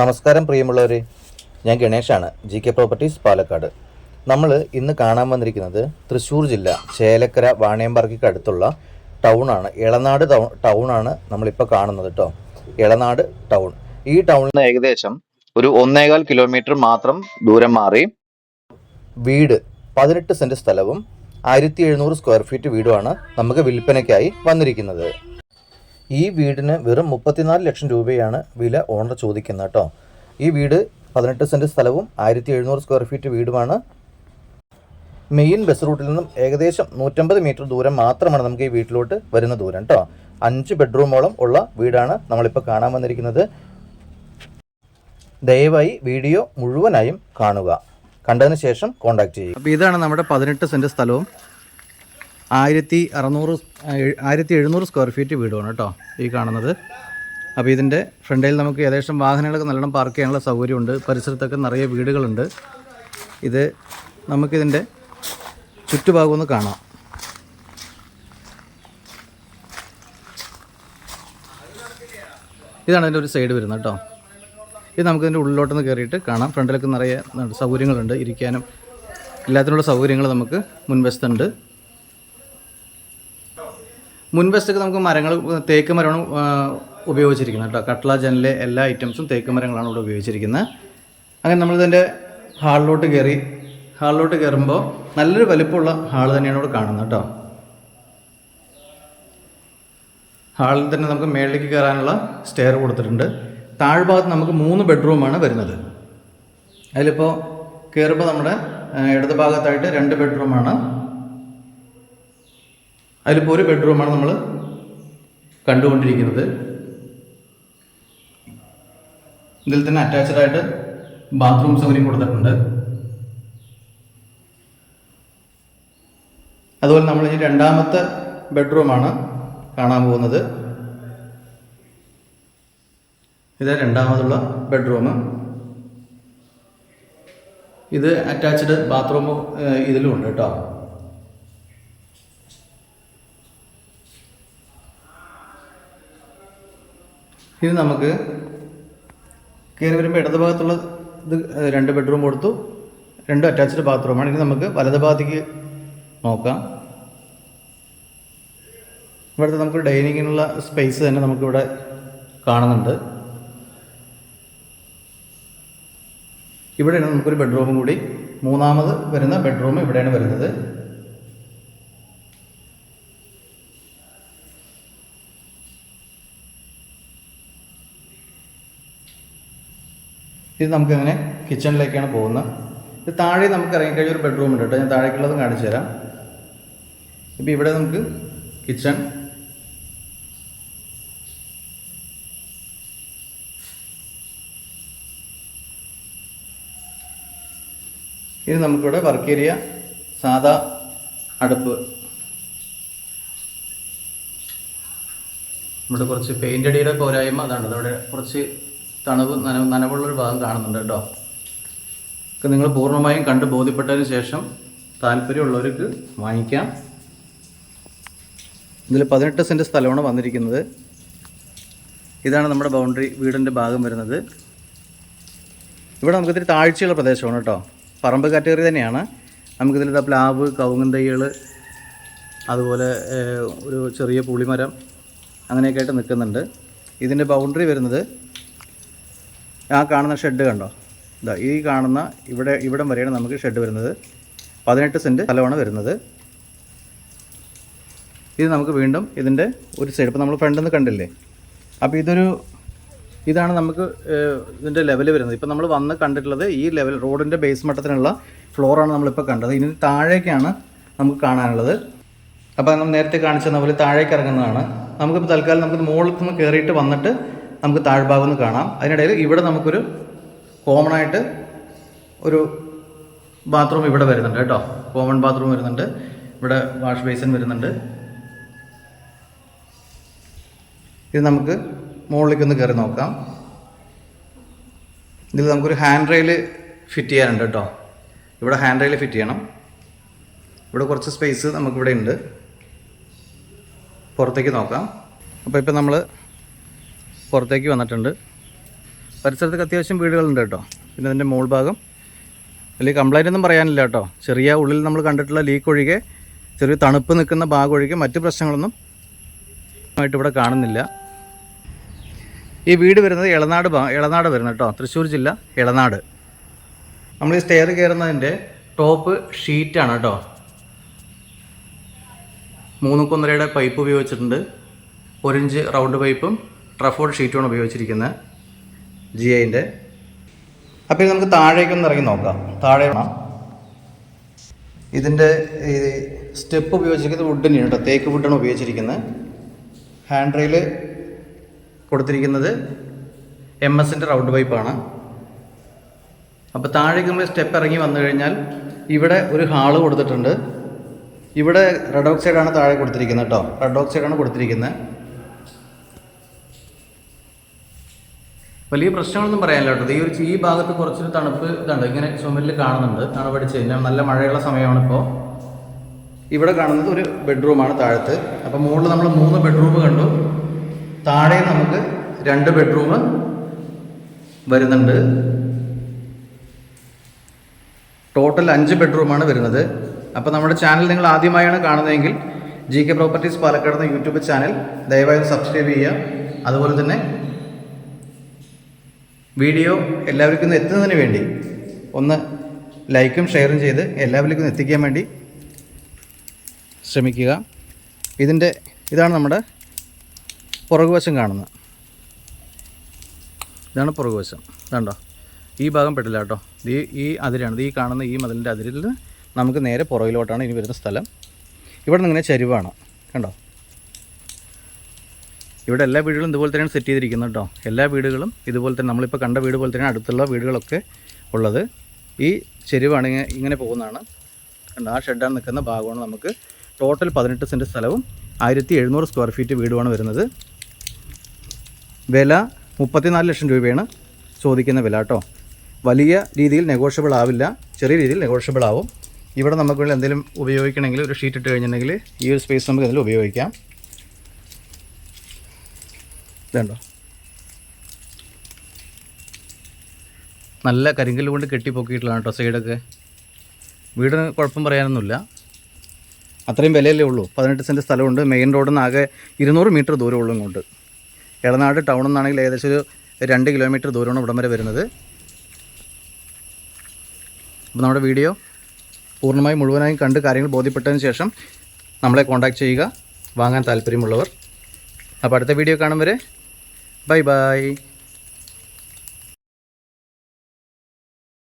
നമസ്കാരം പ്രിയമുള്ളവരെ. ഞാൻ ഗണേഷാണ് ജി കെ പ്രോപ്പർട്ടീസ് പാലക്കാട്. നമ്മൾ ഇന്ന് കാണാൻ വന്നിരിക്കുന്നത് തൃശ്ശൂർ ജില്ല ചേലക്കര വാണയമ്പാർക്കിക്ക് അടുത്തുള്ള ടൗണാണ് ഇളനാട് ടൗൺ ടൗണാണ് നമ്മളിപ്പോൾ കാണുന്നത് കേട്ടോ ഇളനാട് ടൗൺ ഈ ടൗണിൽ നിന്ന് ഏകദേശം ഒരു ഒന്നേകാൽ കിലോമീറ്റർ മാത്രം ദൂരം മാറി. വീട് പതിനെട്ട് സെന്റ് സ്ഥലവും ആയിരത്തി എഴുന്നൂറ് സ്ക്വയർ ഫീറ്റ് വീടുമാണ് നമുക്ക് വിൽപ്പനയ്ക്കായി വന്നിരിക്കുന്നത്. ഈ വീടിന് വെറും മുപ്പത്തിനാല് ലക്ഷം രൂപയാണ് വില ഓണർ ചോദിക്കുന്നത് കേട്ടോ. ഈ വീട് പതിനെട്ട് സെന്റ് സ്ഥലവും ആയിരത്തി എഴുന്നൂറ് സ്ക്വയർ ഫീറ്റ് വീടുമാണ്. മെയിൻ ബസ് റൂട്ടിൽ നിന്നും ഏകദേശം നൂറ്റമ്പത് മീറ്റർ ദൂരം മാത്രമാണ് നമുക്ക് ഈ വീട്ടിലോട്ട് വരുന്ന ദൂരം കേട്ടോ. അഞ്ച് ബെഡ്റൂമോളം ഉള്ള വീടാണ് നമ്മളിപ്പോൾ കാണാൻ വന്നിരിക്കുന്നത്. ദയവായി വീഡിയോ മുഴുവനായും കാണുക. കണ്ടതിന് ശേഷം കോൺടാക്ട് ചെയ്യുക. അപ്പോൾ ഇതാണ് നമ്മുടെ പതിനെട്ട് സെന്റ് സ്ഥലവും ആയിരത്തി അറുന്നൂറ് ആയിരത്തി എഴുന്നൂറ് സ്ക്വയർ ഫീറ്റ് വീടുമാണ് കേട്ടോ ഈ കാണുന്നത്. അപ്പോൾ ഇതിന്റെ ഫ്രണ്ടിൽ നമുക്ക് ഏകദേശം വാഹനങ്ങളൊക്കെ നല്ലോണം പാർക്ക് ചെയ്യാനുള്ള സൗകര്യമുണ്ട്. പരിസരത്തൊക്കെ നിറയെ വീടുകളുണ്ട്. ഇത് നമുക്കിതിന്റെ ചുറ്റുഭാഗം ഒന്ന് കാണാം. ഇതാണ് ഇതിന്റെ ഒരു സൈഡ് വരുന്നത് കേട്ടോ. ഇത് നമുക്കിതിന്റെ ഉള്ളിലോട്ടൊന്ന് കയറിയിട്ട് കാണാം. ഫ്രണ്ടിലൊക്കെ നിറയെ സൗകര്യങ്ങളുണ്ട് ഇരിക്കാനും. എല്ലാത്തിനുള്ള സൗകര്യങ്ങൾ നമുക്ക് മുൻവശത്തുണ്ട്. മുൻവശത്തൊക്കെ നമുക്ക് മരങ്ങൾ തേക്ക് മരമാണ് ഉപയോഗിച്ചിരിക്കുന്നത് കേട്ടോ. കട്ട്ള ജനലിലെ എല്ലാ ഐറ്റംസും തേക്ക് മരങ്ങളാണ് ഇവിടെ ഉപയോഗിച്ചിരിക്കുന്നത്. അങ്ങനെ നമ്മളിതിന്റെ ഹാളിലോട്ട് കയറി ഹാളിലോട്ട് കയറുമ്പോൾ നല്ലൊരു വലിപ്പമുള്ള ഹാൾ തന്നെയാണ് ഇവിടെ കാണുന്നത് കേട്ടോ. ഹാളിൽ തന്നെ നമുക്ക് മേളിലേക്ക് കയറാനുള്ള സ്റ്റെയർ കൊടുത്തിട്ടുണ്ട്. താഴ്ഭാഗത്ത് നമുക്ക് മൂന്ന് ബെഡ്റൂമാണ് വരുന്നത്. അതിലിപ്പോൾ കയറുമ്പോൾ നമ്മുടെ ഇടത് ഭാഗത്തായിട്ട് രണ്ട് ബെഡ്റൂമാണ്. അതിലിപ്പോൾ ഒരു ബെഡ്റൂമാണ് നമ്മൾ കണ്ടുകൊണ്ടിരിക്കുന്നത്. ഇതിൽ തന്നെ അറ്റാച്ച്ഡ് ആയിട്ട് ബാത്റൂം സൗകര്യം കൊടുത്തിട്ടുണ്ട്. അതുപോലെ നമ്മൾ ഈ രണ്ടാമത്തെ ബെഡ്റൂമാണ് കാണാൻ പോകുന്നത്. ഇത് രണ്ടാമതുള്ള ബെഡ്റൂം ഇത് അറ്റാച്ച്ഡ് ബാത്റൂം ഇതിലും ഉണ്ട് കേട്ടോ. ഇത് നമുക്ക് കയറി വരുമ്പോൾ ഇടത് ഭാഗത്തുള്ള ഇത് രണ്ട് ബെഡ്റൂം കൊടുത്തു. രണ്ട് അറ്റാച്ച്ഡ് ബാത്റൂമാണ് ഇനി നമുക്ക് വലത് ഭാഗത്തേക്ക് നോക്കാം. ഇവിടുത്തെ നമുക്ക് ഡൈനിങ്ങിനുള്ള സ്പേസ് തന്നെ നമുക്കിവിടെ കാണുന്നുണ്ട്. ഇവിടെയാണ് നമുക്കൊരു ബെഡ്റൂമും കൂടി. മൂന്നാമത് വരുന്ന ബെഡ്റൂം ഇവിടെയാണ് വരുന്നത്. ഇത് നമുക്കങ്ങനെ കിച്ചണിലേക്കാണ് പോകുന്നത്. ഇത് താഴെ നമുക്ക് ഇറങ്ങിക്കഴിഞ്ഞ ഒരു ബെഡ്റൂം ഉണ്ട് കേട്ടോ. ഞാൻ താഴേക്കുള്ളതും കാണിച്ചു തരാം. ഇപ്പോൾ ഇവിടെ നമുക്ക് കിച്ചൺ ഇത് നമുക്കിവിടെ വർക്ക് ഏരിയ സാധാ അടുപ്പ്. ഇവിടെ കുറച്ച് പെയിന്റ് അടിയുടെ പോരായ്മ അതാണ്. അതവിടെ കുറച്ച് തണുവ് നനവ് നനവുള്ളൊരു ഭാഗം കാണുന്നുണ്ട് കേട്ടോ. ഒക്കെ നിങ്ങൾ പൂർണമായും കണ്ട് ബോധ്യപ്പെട്ടതിന് ശേഷം താല്പര്യമുള്ളവർക്ക് വാങ്ങിക്കാം. ഇതിൽ പതിനെട്ട് സെന്റ് സ്ഥലമാണ് വന്നിരിക്കുന്നത്. ഇതാണ് നമ്മുടെ ബൗണ്ടറി വീടിന്റെ ഭാഗം വരുന്നത്. ഇവിടെ നമുക്ക് ഇത്തിരി താഴ്ചയുള്ള പ്രദേശമാണ് കേട്ടോ. പറമ്പ് കാറ്റഗറി തന്നെയാണ്. നമുക്കിതിൽ പ്ലാവ് കവുങ്ങൻ തൈകൾ അതുപോലെ ഒരു ചെറിയ പുളിമരം അങ്ങനെയൊക്കെ ആയിട്ട് നിൽക്കുന്നുണ്ട്. ഇതിന്റെ ബൗണ്ടറി വരുന്നത് ആ കാണുന്ന ഷെഡ് കണ്ടോ? ഇതാ ഈ കാണുന്ന ഇവിടെ ഇവിടം വരെയാണ് നമുക്ക് ഷെഡ് വരുന്നത്. പതിനെട്ട് സെന്റ് സ്ഥലമാണ് വരുന്നത്. ഇത് നമുക്ക് വീണ്ടും ഇതിന്റെ ഒരു സൈഡ് ഇപ്പോൾ നമ്മൾ ഫ്രണ്ടിൽ നിന്ന് കണ്ടില്ലേ? അപ്പോൾ ഇതൊരു ഇതാണ് നമുക്ക് ഇതിന്റെ ലെവൽ വരുന്നത്. ഇപ്പോൾ നമ്മൾ വന്ന് കണ്ടിട്ടുള്ളത് ഈ ലെവൽ റോഡിന്റെ ബേസ് മട്ടത്തിനുള്ള ഫ്ലോറാണ് നമ്മളിപ്പോൾ കണ്ടത്. ഇനി താഴേക്കാണ് നമുക്ക് കാണാനുള്ളത്. അപ്പോൾ നമ്മൾ നേരത്തെ കാണിച്ചെന്ന പോലെ താഴേക്ക് ഇറങ്ങുന്നതാണ്. നമുക്കിപ്പോൾ തൽക്കാലം നമുക്ക് മുകളിൽ നിന്ന് കയറിയിട്ട് വന്നിട്ട് നമുക്ക് താഴ്ഭാഗം ഒന്ന് കാണാം. അതിനിടയിൽ ഇവിടെ നമുക്കൊരു കോമൺ ആയിട്ട് ഒരു ബാത്റൂം ഇവിടെ വരുന്നുണ്ട് കേട്ടോ. കോമൺ ബാത്റൂം വരുന്നുണ്ട്. ഇവിടെ വാഷ് ബേസിൻ വരുന്നുണ്ട്. ഇത് നമുക്ക് മുകളിലേക്ക് ഒന്ന് കയറി നോക്കാം. ഇതിൽ നമുക്കൊരു ഹാൻഡ് റെയിൽ ഫിറ്റ് ചെയ്യാനുണ്ട് കേട്ടോ. ഇവിടെ ഹാൻഡ് റെയിൽ ഫിറ്റ് ചെയ്യണം. ഇവിടെ കുറച്ച് സ്പേസ് നമുക്കിവിടെ ഉണ്ട്. പുറത്തേക്ക് നോക്കാം. അപ്പോൾ ഇപ്പോൾ നമ്മൾ പുറത്തേക്ക് വന്നിട്ടുണ്ട്. പരിസരത്തൊക്കെ അത്യാവശ്യം വീടുകളുണ്ട് കേട്ടോ. പിന്നെ അതിന്റെ മോൾ ഭാഗം. വലിയ കംപ്ലൈന്റ് ഒന്നും പറയാനില്ല കേട്ടോ. ചെറിയ ഉള്ളിൽ നമ്മൾ കണ്ടിട്ടുള്ള ലീക്ക് ഒഴികെ ചെറിയ തണുപ്പ് നിൽക്കുന്ന ഭാഗം ഒഴികെ മറ്റ് പ്രശ്നങ്ങളൊന്നും ആയിട്ട് ഇവിടെ കാണുന്നില്ല. ഈ വീട് വരുന്നത് ഇളനാട് ഇളനാട് വരുന്നത് കേട്ടോ. തൃശ്ശൂർ ജില്ല ഇളനാട് നമ്മൾ ഈ സ്റ്റെയർ കയറുന്നതിന്റെ ടോപ്പ് ഷീറ്റാണ് കേട്ടോ. മൂന്ന് കുന്നരയുടെ പൈപ്പ് ഉപയോഗിച്ചിട്ടുണ്ട്. ഒരിഞ്ച് റൗണ്ട് പൈപ്പും ട്രഫോർഡ് ഷീറ്റുമാണ് ഉപയോഗിച്ചിരിക്കുന്നത് ജി ഐന്റെ അപ്പോൾ ഇത് നമുക്ക് താഴേക്കൊന്ന് ഇറങ്ങി നോക്കാം. താഴെ ഇതിന്റെ ഈ സ്റ്റെപ്പ് ഉപയോഗിച്ചിരിക്കുന്നത് വുഡിന്റെ കേട്ടോ. തേക്ക് വുഡാണ് ഉപയോഗിച്ചിരിക്കുന്നത്. ഹാൻഡ് റെയിൽ കൊടുത്തിരിക്കുന്നത് എം എസിന്റെ റൗണ്ട് പൈപ്പാണ് അപ്പോൾ താഴേക്ക് നമ്മൾ സ്റ്റെപ്പ് ഇറങ്ങി വന്നു കഴിഞ്ഞാൽ ഇവിടെ ഒരു ഹാൾ കൊടുത്തിട്ടുണ്ട്. ഇവിടെ റെഡ് ഓക്സൈഡാണ് താഴെ കൊടുത്തിരിക്കുന്നത് കേട്ടോ. റെഡ് ഓക്സൈഡാണ് കൊടുത്തിരിക്കുന്നത്. വലിയ പ്രശ്നങ്ങളൊന്നും പറയാനില്ല കേട്ടോ. ഈ ഒരു ഈ ഭാഗത്ത് കുറച്ചൊരു തണുപ്പ് ഇതുണ്ട്. ഇങ്ങനെ ചുമരിൽ കാണുന്നുണ്ട്. തണുപ്പടിച്ച് കഴിഞ്ഞാൽ നല്ല മഴയുള്ള സമയമാണ് ഇപ്പോൾ ഇവിടെ കാണുന്നത് ഒരു ബെഡ്റൂമാണ് താഴത്ത്. അപ്പോൾ മുകളിൽ നമ്മൾ മൂന്ന് ബെഡ്റൂം കണ്ടു. താഴെ നമുക്ക് രണ്ട് ബെഡ്റൂം വരുന്നുണ്ട്. ടോട്ടൽ അഞ്ച് ബെഡ്റൂമാണ് വരുന്നത്. അപ്പോൾ നമ്മുടെ ചാനൽ നിങ്ങൾ ആദ്യമായാണ് കാണുന്നതെങ്കിൽ ജി കെ പ്രോപ്പർട്ടീസ് പാലക്കാട് എന്ന യൂട്യൂബ് ചാനൽ ദയവായി സബ്സ്ക്രൈബ് ചെയ്യുക. അതുപോലെ തന്നെ വീഡിയോ എല്ലാവർക്കും ഒന്ന് എത്തുന്നതിന് വേണ്ടി ഒന്ന് ലൈക്കും ഷെയറും ചെയ്ത് എല്ലാവർക്കും എത്തിക്കാൻ വേണ്ടി ശ്രമിക്കുക. ഇതിന്റെ ഇതാണ് നമ്മുടെ പുറകുവശം കാണുന്നത്. ഇതാണ് പുറകുവശം. കണ്ടോ? ഈ ഭാഗം പെട്ടില്ല കേട്ടോ. ഈ ഈ അതിരാണ്. ഈ കാണുന്ന ഈ മതിലിന്റെ അതിരിൽ നമുക്ക് നേരെ പുറകിലോട്ടാണ് ഇനി വരുന്ന സ്ഥലം. ഇവിടെ നിന്ന് ഇങ്ങനെ ചരിവാണ്. കണ്ടോ? ഇവിടെ എല്ലാ വീടുകളും ഇതുപോലെ തന്നെയാണ് സെറ്റ് ചെയ്തിരിക്കുന്നത് കേട്ടോ. എല്ലാ വീടുകളും ഇതുപോലെ തന്നെ നമ്മളിപ്പോൾ കണ്ട വീട് പോലെ തന്നെ അടുത്തുള്ള വീടുകളൊക്കെ ഉള്ളത്. ഈ ചെരുവാണ് ഇങ്ങനെ പോകുന്നതാണ്. കണ്ടോ? ആ ഷെഡാണ് നിൽക്കുന്ന ഭാഗമാണ് നമുക്ക്. ടോട്ടൽ പതിനെട്ട് സെന്റ് സ്ഥലവും ആയിരത്തി എഴുന്നൂറ് സ്ക്വയർ ഫീറ്റ് വീടുമാണ് വരുന്നത്. വില മുപ്പത്തിനാല് ലക്ഷം രൂപയാണ് ചോദിക്കുന്ന വില കേട്ടോ. വലിയ രീതിയിൽ നെഗോഷ്യബിൾ ആവില്ല. ചെറിയ രീതിയിൽ നെഗോഷ്യബിൾ ആവും. ഇവിടെ നമുക്ക് എന്തെങ്കിലും ഉപയോഗിക്കണമെങ്കിൽ ഒരു ഷീറ്റ് ഇട്ട് കഴിഞ്ഞിട്ടുണ്ടെങ്കിൽ ഈ ഒരു സ്പേസ് നമുക്ക് എന്തെങ്കിലും ഉപയോഗിക്കാം. ഇതുണ്ടോ? നല്ല കരിങ്കല്ല് കൊണ്ട് കെട്ടിപ്പൊക്കിയിട്ടുള്ളതാണ് കേട്ടോ സൈഡൊക്കെ. വീടിന് കുഴപ്പം പറയാനൊന്നുമില്ല. അത്രയും വിലയല്ലേ ഉള്ളൂ. പതിനെട്ട് സെന്റ് സ്ഥലമുണ്ട്. മെയിൻ റോഡിൽ നിന്ന് ആകെ ഇരുന്നൂറ് മീറ്റർ ദൂരമുള്ള ഇങ്ങോട്ട്. ഇളനാട് ടൗണിൽ നിന്നാണെങ്കിൽ ഏകദേശം ഒരു രണ്ട് കിലോമീറ്റർ ദൂരമാണ് ഇവിടം വരെ വരുന്നത്. അപ്പോൾ നമ്മുടെ വീഡിയോ പൂർണമായും മുഴുവനായും കണ്ട് കാര്യങ്ങൾ ബോധ്യപ്പെട്ടതിന് ശേഷം നമ്മളെ കോൺടാക്റ്റ് ചെയ്യുക. വാങ്ങാൻ താല്പര്യമുള്ളവർ. അപ്പോൾ അടുത്ത വീഡിയോ കാണും വരെ Bye bye.